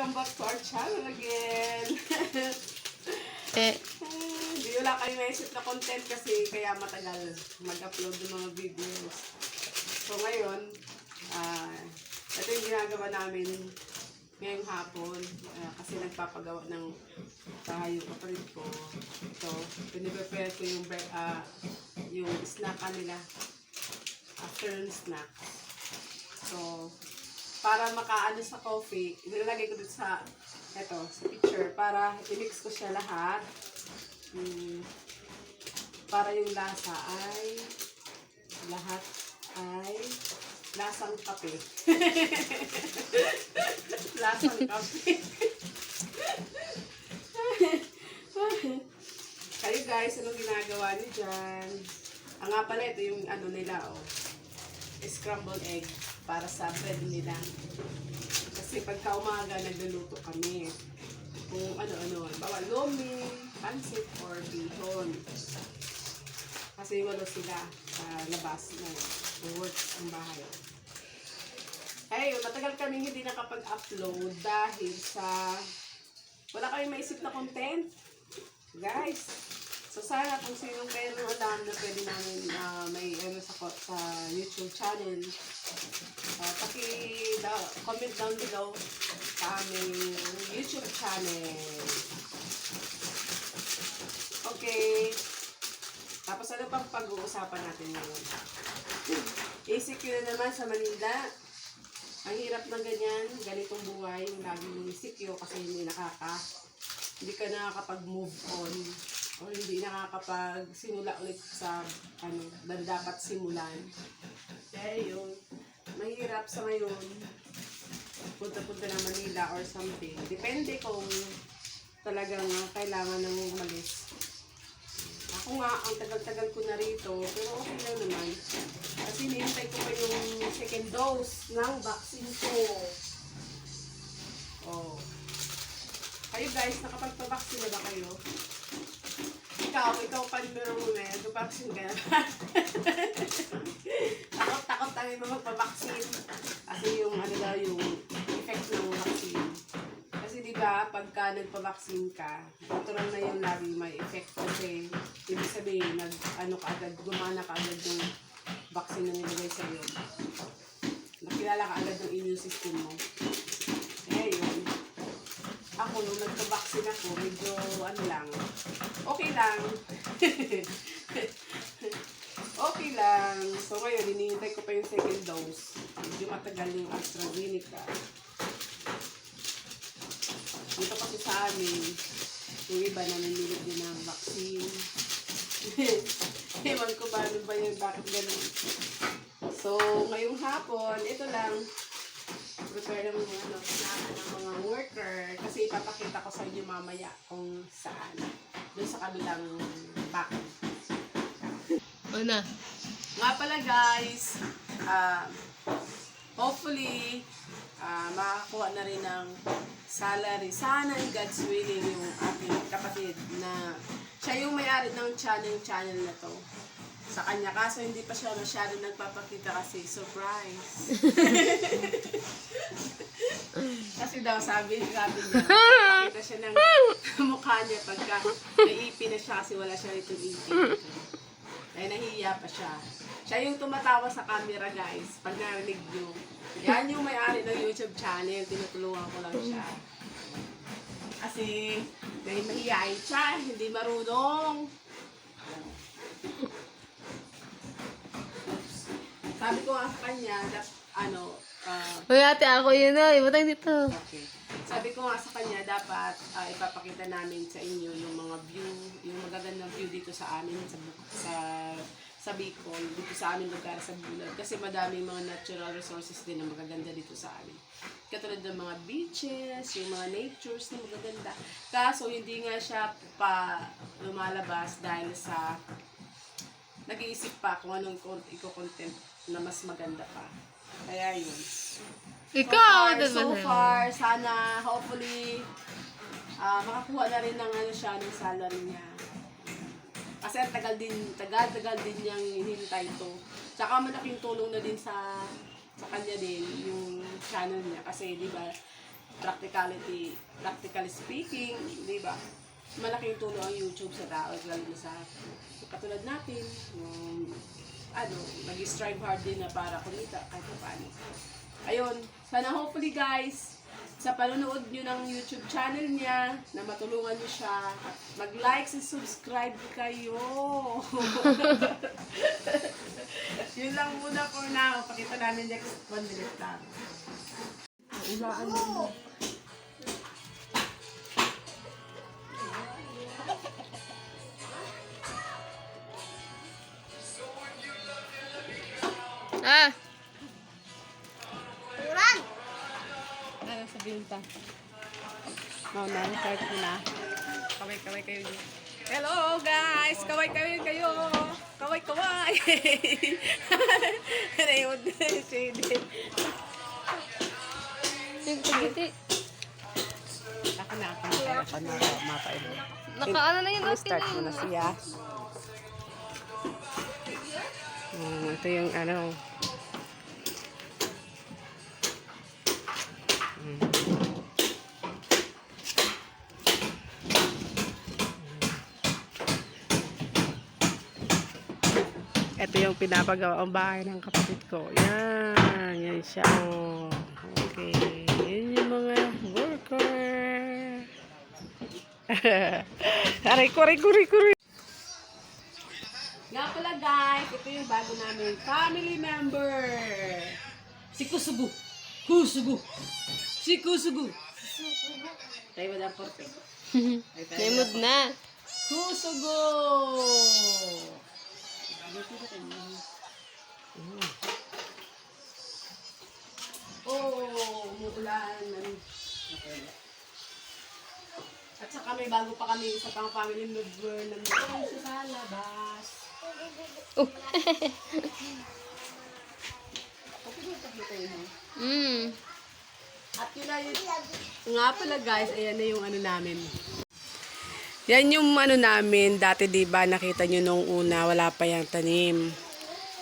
Welcome back to our channel again. Eh, Hindi wala kayo naisip na content kasi kaya matagal mag-upload ng mga videos. So ngayon, ah ito yung ginagawa namin ngayong hapon ah, kasi nagpapagawa ng tayo yung kapatid ko. Ito, piniprepare ko yung, ah, yung snack nila. Afternoon snack. So, para makaano sa coffee, nilalagay ko dito sa eto, sa picture para i-mix ko siya lahat. Mm, para yung lasa ay lahat ay lasang kape. lasang kape. Kayo guys, anong ginagawa niyo dyan? Ang nga pala, ito yung ano nila, oh. Scrambled egg para sa bread nila. Kasi pagka umaga, nagluluto kami. Kung ano-ano, bawa lomi, pansit, or bihon. Kasi walo sila sa labas na work ang bahay. Ay, matagal kami hindi nakapag-upload dahil sa wala kayong maisip na content. Guys, so sana kung sinong meron alam na pwede namin ah, may ano sa, sa YouTube channel, uh, paki da, comment down below sa aming YouTube channel. Okay. Tapos ano pang pag-uusapan natin ngayon? ACQ na naman sa Manila. Ang hirap ng ganyan, ganitong buhay, laging ECQ kasi hindi nakaka, hindi ka nakakapag-move on o hindi nakakapag-simula ulit sa ano, na dapat simulan. Kaya yun, mahirap sa ngayon, punta-punta ng Manila or something. Depende kung talagang kailangan nang umalis. Ako nga, ang tagal-tagal ko na rito, pero okay lang naman. Kasi nihintay ko pa yung second dose ng vaccine ko. Oh. Kayo guys, nakapagpa-vaccine na ba kayo? Ikaw, ikaw pa numero muna, nag-vaccine ka na? Takot-takot tayo na magpa-vaccine. Kasi yung ano daw, yung effect ng vaccine. Kasi di ba, pagka nagpa-vaccine ka, natural na yung lagi may effect kasi ibig sabihin, nag, ano ka agad, gumana ka agad yung vaccine na nilagay sa iyo. Nakilala ka agad ng immune system mo. Kaya yun. Ako, nung nagpa-vaccine ako, medyo ano lang, okay lang. okay lang. So ngayon, hinihintay ko pa yung second dose. Medyo matagal yung AstraZeneca. Dito kasi sa amin, yung iba namimilit din ng vaccine. Ewan ko ba, ano ba yung bakit ganun. So, ngayong hapon, ito lang, prepare ng ano, snack ng mga worker kasi ipapakita ko sa inyo mamaya kung saan. Doon sa kabilang back. una. Nga pala guys, ah, hopefully, ah, makakuha na rin ng salary. Sana in God's willing yung ating kapatid na siya yung may-ari ng channel channel na to sa kanya. Kaso hindi pa siya masyado nagpapakita kasi surprise. kasi daw sabi, sabi niya, nakita siya ng mukha niya pagka naipi na siya kasi wala siya itong ipin. Ay, nahihiya pa siya. Siya yung tumatawa sa camera, guys. Pag narinig nyo. Yan yung may-ari ng YouTube channel. Tinutulungan ko lang siya. Kasi, dahil mahihayin siya. Hindi marunong. Sabi ko nga sa kanya, that, ano, ah, Uy, ate, ako yun na. Ibatang dito. Okay. Sabi ko nga sa kanya, dapat ah, ipapakita namin sa inyo yung mga view, yung magagandang view dito sa amin, sa, Bu- sa, sa Bicol, dito sa aming lugar, sa Bulag. Kasi madaming mga natural resources din na magaganda dito sa amin. Katulad ng mga beaches, yung mga natures na magaganda. Kaso hindi nga siya pa lumalabas dahil sa nag-iisip pa kung anong con- i-content na mas maganda pa. Kaya yun. Ikaw, so far, so far, sana, hopefully, ah makakuha na rin ng ano siya, ng salary niya. Kasi ang tagal din, tagal-tagal din niyang hinintay to. Tsaka malaking tulong na din sa sa kanya din yung channel niya. Kasi, di ba, practicality, practically speaking, di ba? Malaking tulong ang YouTube sa tao, lalo na sa katulad natin, yung, ano, nag-strive hard din na para kumita kahit pa paano. Ayun, sana hopefully guys, sa panonood nyo ng YouTube channel niya, na matulungan nyo siya, mag-like and subscribe kayo. Yun lang muna for now. Pakita namin next one minute lang. Ulaan mo. Ah! Ano sabihin pa? No, na, start mo na. Kaway-kaway kayo dyan. Hello guys! Kaway-kaway kayo! Kaway-kaway! Ano yun? Shady. Nagpagiti. Ako na ako na. Ako na ako. Mapailan. Naka ano na yun? Okay Start na mo na siya. Hmm, ito yung ano. Ito yung pinapagawa ang bahay ng kapatid ko. Yan. Yan siya. Oh. Okay. Yan yung mga worker. aray ko, aray ko, aray ko, aray. Nga pala guys, ito yung bago namin family member. Si Kusugu. Kusugu. Si Kusugu. Tayo ba porte? Mood na. Kusugu. Oh, umuulan. Okay. At saka may bago pa kami sa pang family member na doon siya sa labas. Oh. Okay. Mm. At yun na yun. Nga pala guys, ayan na yung ano namin. Yan yung ano namin, dati di ba nakita nyo nung una, wala pa yung tanim.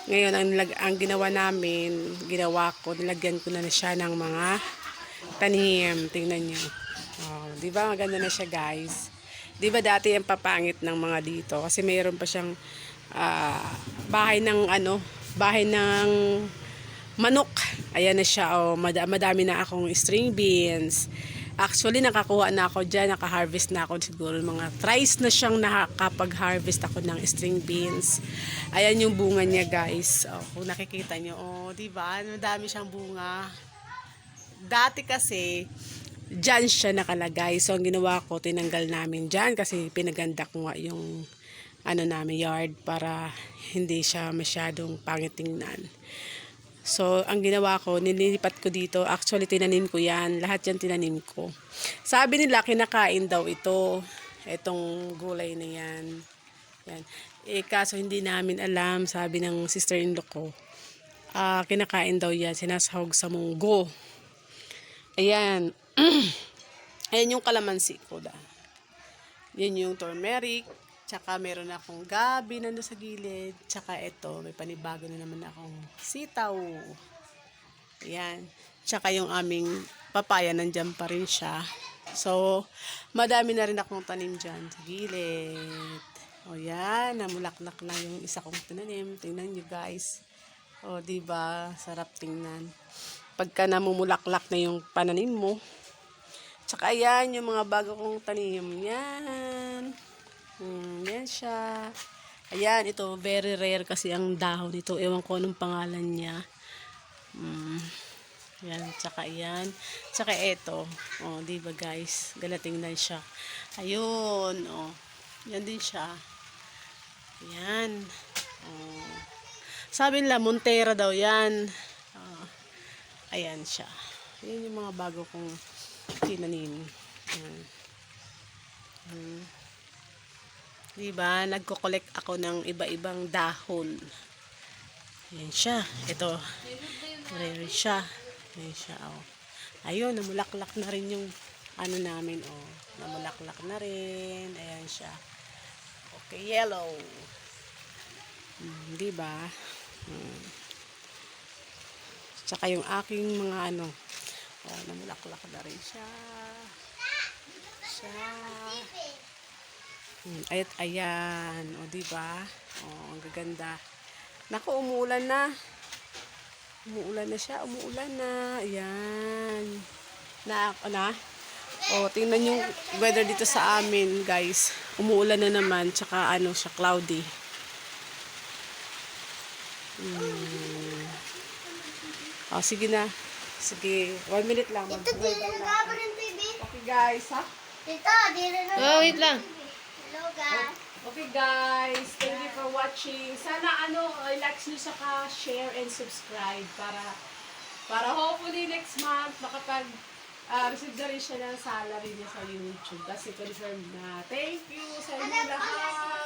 Ngayon, ang, ang ginawa namin, ginawa ko, nilagyan ko na, na siya ng mga tanim. Tingnan nyo. Oh, di ba maganda na siya guys? Di ba dati yung papangit ng mga dito? Kasi mayroon pa siyang ah, bahay ng ano, bahay ng manok. Ayan na siya. Oh, mad- madami na akong string beans. Actually, nakakuha na ako dyan. Naka-harvest na ako siguro. Mga thrice na siyang nakakapag-harvest ako ng string beans. Ayan yung bunga niya, guys. Oh, kung nakikita nyo, oh, di ba? Madami siyang bunga. Dati kasi, dyan siya nakalagay. So, ang ginawa ko, tinanggal namin dyan kasi pinaganda ko nga yung ano namin yard para hindi siya masyadong pangit tingnan. So, ang ginawa ko, nililipat ko dito. Actually, tinanim ko yan. Lahat yan tinanim ko. Sabi nila, kinakain daw ito. Itong gulay na yan. Yan. Eh, kaso hindi namin alam, sabi ng sister-in-law ko. ah kinakain daw yan. Sinasahog sa munggo. Ayan. Ayan yung kalamansi ko da. Yan yung turmeric. Tsaka meron akong gabi nando sa gilid. Tsaka ito, may panibago na naman akong sitaw. Ayan. Tsaka yung aming papaya, nandyan pa rin siya. So, madami na rin akong tanim dyan sa gilid. O yan, namulaklak na yung isa kong tinanim. Tingnan nyo guys. O, di ba Sarap tingnan. Pagka namumulaklak na yung pananim mo. Tsaka yan, yung mga bago kong tanim. Yan. Hmm, yan siya. Ayan, ito, very rare kasi ang dahon nito. Ewan ko anong pangalan niya. Hmm. Yan, tsaka yan. Tsaka ito. Oh, di ba guys? Galating na siya. Ayun, oh. Yan din siya. Yan. Oh. Sabi nila, Montera daw yan. Oh. Ayan siya. Yan yung mga bago kong tinanim. Yan. Hmm. Diba? Nagko-collect ako ng iba-ibang dahon. Yan siya. Ito. Rare siya. Yan siya. Oh. Ayun, namulaklak na rin yung ano namin. Oh. Namulaklak na rin. Ayan siya. Okay, yellow. Hmm, diba? Hmm. Tsaka yung aking mga ano. Oh, namulaklak na rin siya. Siya. Hmm, Ayat, ayan. O, di ba? O, ang gaganda. Naku, umuulan na. Umuulan na siya. Umuulan na. Ayan. Na, na? O, tingnan yung weather dito sa amin, guys. Umuulan na naman. Tsaka, ano, siya, cloudy. Hmm. O, sige na. Sige. One minute lang. Ito, di ng baby. Okay, guys. Ha? Ito, di rin nagkaba. Oh, wait lang. Hello, guys. Okay guys, thank you for watching. Sana ano, i-like nyo saka share and subscribe para para hopefully next month makapag ah, receive na rin siya ng salary niya sa YouTube kasi confirmed na. Thank you sa inyo lahat.